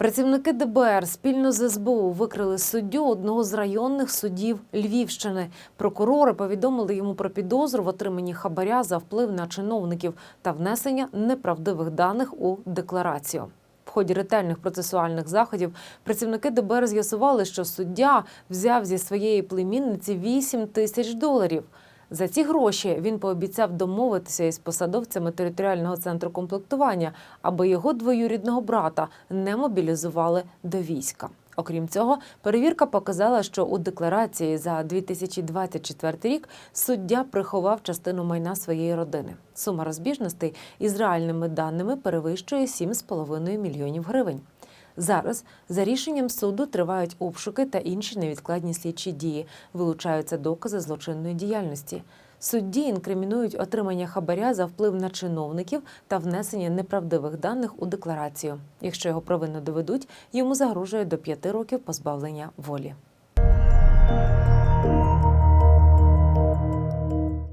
Працівники ДБР спільно з СБУ викрили суддю одного з районних судів Львівщини. Прокурори повідомили йому про підозру в отриманні хабаря за вплив на чиновників та внесення неправдивих даних у декларацію. В ході ретельних процесуальних заходів працівники ДБР з'ясували, що суддя взяв зі своєї племінниці 8 тисяч доларів. За ці гроші він пообіцяв домовитися із посадовцями територіального центру комплектування, аби його двоюрідного брата не мобілізували до війська. Окрім цього, перевірка показала, що у декларації за 2024 рік суддя приховав частину майна своєї родини. Сума розбіжностей із реальними даними перевищує 7,5 мільйонів гривень. Зараз за рішенням суду тривають обшуки та інші невідкладні слідчі дії. Вилучаються докази злочинної діяльності. Судді інкримінують отримання хабаря за вплив на чиновників та внесення неправдивих даних у декларацію. Якщо його провину доведуть, йому загрожує до п'яти років позбавлення волі.